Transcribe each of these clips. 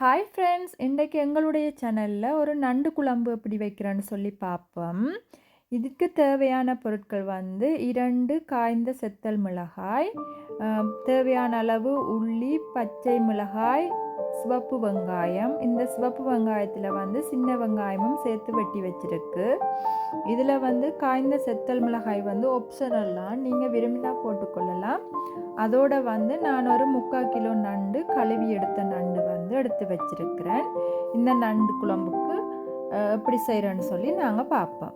Hi friends இன்றைக்கு எங்களுடைய சேனலில் ஒரு நண்டு குழம்பு எப்படி வைக்கிறேன்னு சொல்லி பார்ப்போம் இதுக்கு தேவையான பொருட்கள் வந்து இரண்டு காய்ந்த செத்தல் மிளகாய் தேவையான அளவு உள்ளி பச்சை மிளகாய் சிவப்பு வெங்காயம். இந்த சிவப்பு வெங்காயத்தில் வந்து சின்ன வெங்காயமும் சேர்த்து வெட்டி வச்சுருக்கு. இதில் வந்து காய்ந்த செத்தல் மிளகாய் வந்து ஒப்ஷனல்லாம் நீங்கள் விரும்பினா போட்டுக்கொள்ளலாம். அதோட வந்து நான் ஒரு முக்கால் கிலோ நண்டு கழுவி எடுத்த நண்டு வந்து எடுத்து வச்சிருக்கிறேன். இந்த நண்டு குழம்புக்கு எப்படி செய்கிறேன்னு சொல்லி நாங்கள் பார்ப்போம்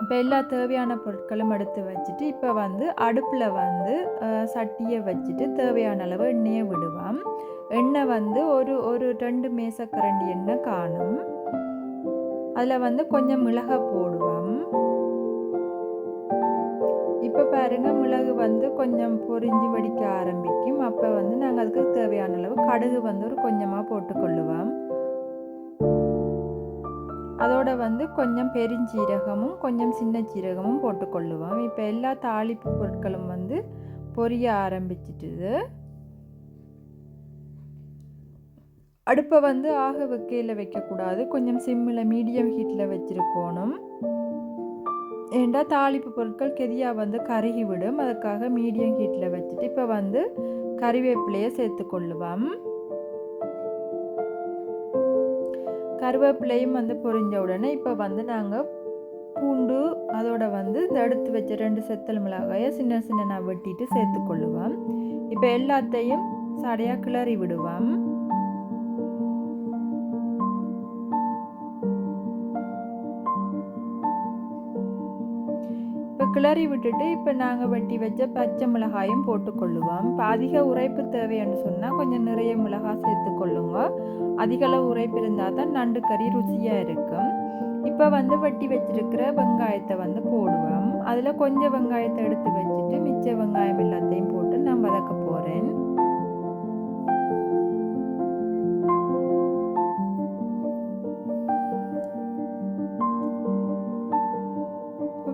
இப்போ எல்லா தேவையான பொருட்களும் எடுத்து வச்சுட்டு இப்போ வந்து அடுப்பில் வந்து சட்டியை வச்சுட்டு தேவையான அளவு எண்ணெயை விடுவோம். எண்ணெய் வந்து ஒரு ஒரு ரெண்டு மேசக்கரண்டி எண்ணெய் காணும். அதில் வந்து கொஞ்சம் மிளகை போடுவோம். இப்போ பாருங்கள் மிளகு வந்து கொஞ்சம் பொரிஞ்சு வடிக்க ஆரம்பிக்கும் அப்போ வந்து நாங்கள் அதுக்கு தேவையான அளவு கடுகு வந்து ஒரு கொஞ்சமாக போட்டுக்கொள்ளுவோம். அதோட வந்து கொஞ்சம் பெருஞ்சீரகமும் கொஞ்சம் சின்ன சீரகமும் போட்டுக்கொள்ளுவோம். இப்போ எல்லா தாளிப்பு பொருட்களும் வந்து பொரிய ஆரம்பிச்சிட்டுது. அடுப்பை வந்து ஆக வைக்கையில் வைக்கக்கூடாது. கொஞ்சம் சிம்மில் மீடியம் ஹீட்டில் வச்சுருக்கணும். ஏண்டா தாளிப்பு பொருட்கள் கெதியாக வந்து கருகி விடும் அதுக்காக மீடியம் ஹீட்டில் வச்சுட்டு இப்போ வந்து கறிவேப்பிலையை சேர்த்துக்கொள்ளுவோம். கருவேப்பிலையும் வந்து பொரிஞ்ச உடனே இப்போ வந்து நாங்கள் பூண்டு அதோட வந்து இந்த எடுத்து வச்ச ரெண்டு செத்தல் மிளகாயை சின்ன சின்ன வெட்டிட்டு சேர்த்துக்கொள்ளுவோம். இப்போ எல்லாத்தையும் சடையாக கிளறி விடுவோம். கிளறி விட்டுட்டு இப்போ நாங்கள் வெட்டி வச்ச பச்சை மிளகாயும் போட்டுக்கொள்ளுவோம். இப்போ அதிக உரைப்பு தேவைன்னு சொன்னால் கொஞ்சம் நிறைய மிளகாய் சேர்த்துக்கொள்ளுங்க அதிக அளவு உரைப்பு இருந்தால் தான் நண்டு கறி ருசியாக இருக்கும். இப்போ வந்து வெட்டி வச்சிருக்கிற வெங்காயத்தை வந்து போடுவோம். அதில் கொஞ்சம் வெங்காயத்தை எடுத்து வச்சுட்டு மிச்ச வெங்காயம் எல்லாத்தையும் போடுவோம்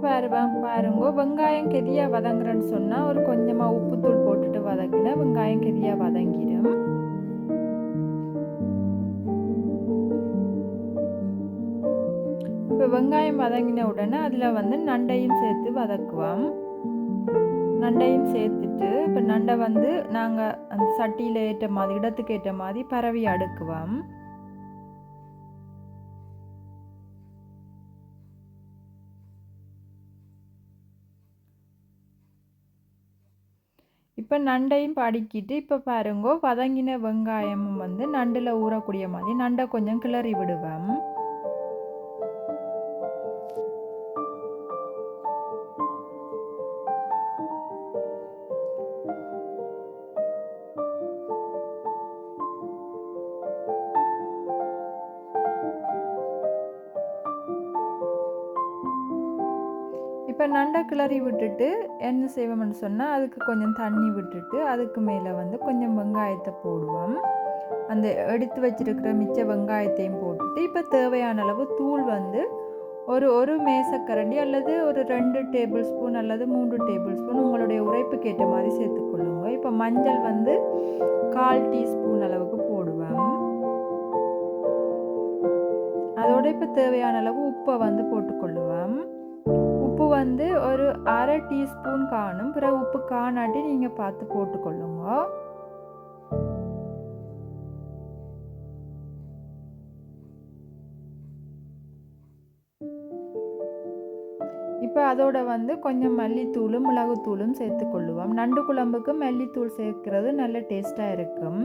பாருவேன் பாருங்க பாருங்க. வெங்காயம் கெதியாக வதங்குறேன்னு சொன்னால் ஒரு கொஞ்சமாக உப்புத்தூள் போட்டுட்டு வதக்கினா வெங்காயம் கெதியாக வதங்கிடும். இப்போ வெங்காயம் வதங்கின உடனே அதில் வந்து நண்டையும் சேர்த்து வதக்குவோம். நண்டையும் சேர்த்துட்டு இப்போ நண்டை வந்து நாங்கள் அந்த சட்டியில் ஏற்ற மாதிரி இடத்துக்கு ஏற்ற மாதிரி பரவி அடுக்குவோம். இப்போ நண்டையும் படிக்கிட்டு இப்போ பாருங்க வதங்கின வெங்காயமும் வந்து நண்டில் ஊறக்கூடிய மாதிரி நண்டை கொஞ்சம் கிளறி விடுவேன் இப்போ நண்டை கிளறி விட்டுட்டு என்ன செய்வோம்னு சொன்னால் அதுக்கு கொஞ்சம் தண்ணி விட்டுட்டு அதுக்கு மேலே வந்து கொஞ்சம் வெங்காயத்தை போடுவோம். அந்த எடுத்து வச்சிருக்கிற மிச்ச வெங்காயத்தையும் போட்டுட்டு இப்போ தேவையான அளவு தூள் வந்து ஒரு ஒரு மேசக்கரண்டி அல்லது ஒரு ரெண்டு டேபிள் ஸ்பூன் அல்லது மூன்று டேபிள் ஸ்பூன் உங்களுடைய உரைப்புக்கு ஏற்ற மாதிரி சேர்த்துக்கொள்ளுங்க இப்போ மஞ்சள் வந்து கால் டீஸ்பூன் அளவுக்கு போடுவேன் அதோட இப்போ தேவையான அளவு உப்பை வந்து போட்டுக்கொள்ளுவோம் வந்து ஒரு அரை டீஸ்பூன் காணும். பிறகு உப்பு காணாட்டி நீங்கள் பார்த்து போட்டுக்கொள்ளுங்க. இப்போ அதோட வந்து கொஞ்சம் மல்லித்தூளும் மிளகுத்தூளும் சேர்த்து கொள்ளுவோம் நண்டு குழம்புக்கு மல்லித்தூள் சேர்க்கிறது நல்ல டேஸ்ட்டாக இருக்கும்.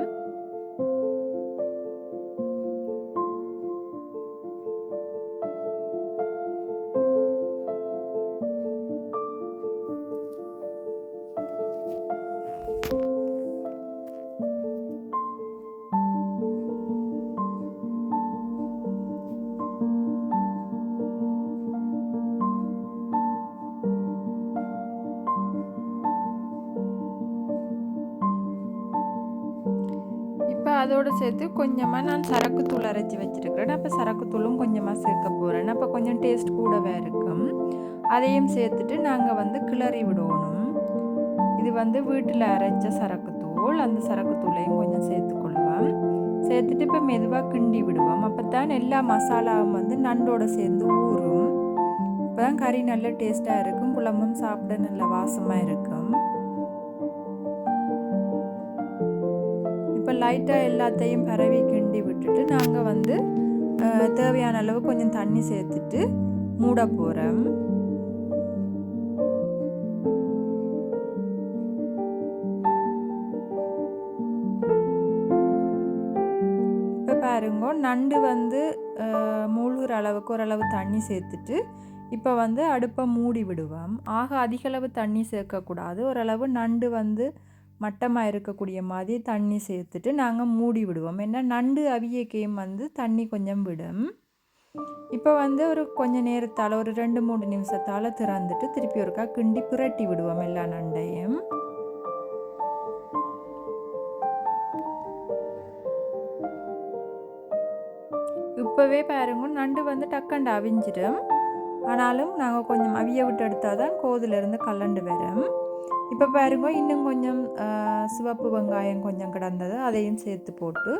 அதோடு சேர்த்து கொஞ்சமாக நான் சரக்கு தூள் அரைச்சி வச்சுருக்கிறேன். அப்போ சரக்கு தூளும் கொஞ்சமாக சேர்க்க போகிறேன் அப்போ கொஞ்சம் டேஸ்ட் கூடவே இருக்கும். அதையும் சேர்த்துட்டு நாங்கள் வந்து கிளறி விடணும். இது வந்து வீட்டில் அரைச்ச சரக்கு தூள். அந்த சரக்கு தூளையும் கொஞ்சம் சேர்த்துக்கொள்வேன் சேர்த்துட்டு இப்போ மெதுவாக கிண்டி விடுவோம். அப்போ தான் எல்லா மசாலாவும் வந்து நண்டோடு சேர்ந்து ஊறும். இப்போ தான் கறி நல்ல டேஸ்ட்டாக இருக்கும். குழம்பும் சாப்பிட நல்ல வாசமாக இருக்கும். லைட்டாக எல்லாத்தையும் பரவி கிண்டி விட்டுட்டு நாங்கள் வந்து தேவையான அளவு கொஞ்சம் தண்ணி சேர்த்துட்டு மூட போகிறோம் இப்போ பாருங்க நண்டு வந்து மூழ்கிற மூழ்குற அளவுக்கு ஓரளவு தண்ணி சேர்த்துட்டு இப்போ வந்து அடுப்பை மூடி விடுவோம். ஆக அதிகளவு தண்ணி சேர்க்கக்கூடாது. ஓரளவு நண்டு வந்து மட்டமாக இருக்கக்கூடிய மாதிரி தண்ணி சேர்த்துட்டு நாங்கள் மூடி விடுவோம். ஏன்னா நண்டு அவியக்கையும் வந்து தண்ணி கொஞ்சம் விடும். இப்போ வந்து ஒரு கொஞ்சம் நேரத்தால் ஒரு ரெண்டு மூணு நிமிஷத்தால் திறந்துட்டு திருப்பி ஒருக்கா கிண்டி புரட்டி விடுவோம் எல்லா நண்டையும். இப்போவே பாருங்க நண்டு வந்து டக்கண்டு அவிஞ்சிடும். ஆனாலும் நாங்கள் கொஞ்சம் அவிய விட்டு எடுத்தால் தான் கோதிலிருந்து கலண்டு வரும். இப்போ பாருங்க இன்னும் கொஞ்சம் சிவப்பு வெங்காயம் கொஞ்சம் கிடந்தது அதையும் சேர்த்து போட்டு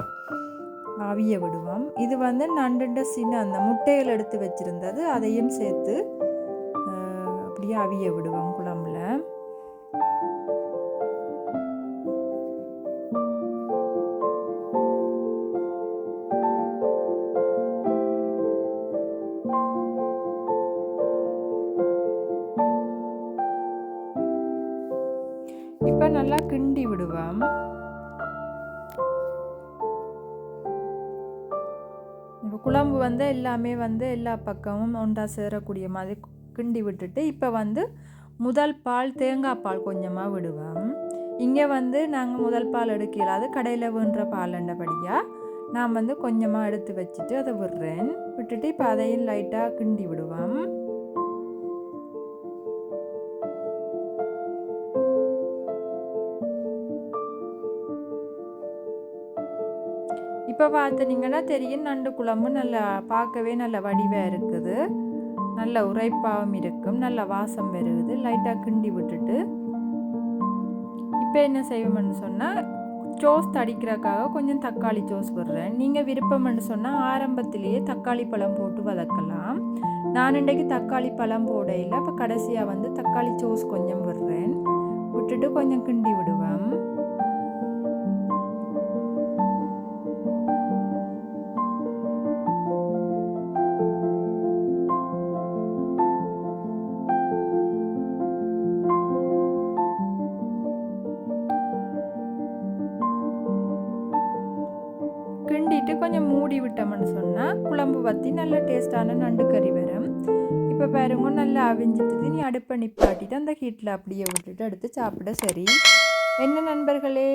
அவிய விடுவோம். இது வந்து நண்டுண்ட சின்ன அந்த முட்டைகள் எடுத்து வச்சுருந்தது அதையும் சேர்த்து அப்படியே அவிய விடுவோம். தூண்டி விடுவோம். இப்போ குழம்பு வந்து எல்லாமே வந்து எல்லா பக்கமும் ஒன்றா சேரக்கூடிய மாதிரி கிண்டி விட்டுட்டு இப்போ வந்து முதல் பால் தேங்காய் பால் கொஞ்சமாக விடுவோம். இங்கே வந்து நாங்கள் முதல் பால் எடுக்கல. அது கடையில் பால் பால்ன்றபடியாக நான் வந்து கொஞ்சமாக எடுத்து வச்சுட்டு அதை விடுறேன். விட்டுட்டு இப்போ அதையும் லைட்டாக கிண்டி விடுவோம். இப்போ பார்த்துனீங்கன்னா தெரியும் நண்டு குழம்பு நல்லா பார்க்கவே நல்ல வடிவாக இருக்குது. நல்ல உரைப்பாகவும் இருக்கும் நல்ல வாசம் வருகுது லைட்டாக கிண்டி விட்டுட்டு. இப்போ என்ன செய்வோம்னு சொன்னால் சோஸ் தடிக்கிறக்காக கொஞ்சம் தக்காளி சோஸ் விடுறேன். நீங்கள் விருப்பம்னு சொன்னால் ஆரம்பத்திலேயே தக்காளி பழம் போட்டு வதக்கலாம். நான் இன்றைக்கு தக்காளி பழம் போடையில் இப்போ கடைசியாக வந்து தக்காளி சோஸ் கொஞ்சம் விடுறேன். விட்டுட்டு கொஞ்சம் கிண்டி விடுவேன். கிண்டிட்டு கொஞ்சம் மூடி விட்டோம்னு சொன்னால் குழம்பு பற்றி நல்ல டேஸ்டான நண்டு கறி வரும். இப்போ பாருங்க நல்லா அவிஞ்சிட்டு நீ அடுப்பை நிப்பாட்டிட்டு அந்த ஹீட்டில் அப்படியே விட்டுட்டு எடுத்து சாப்பிட சரி. என்ன நண்பர்களே?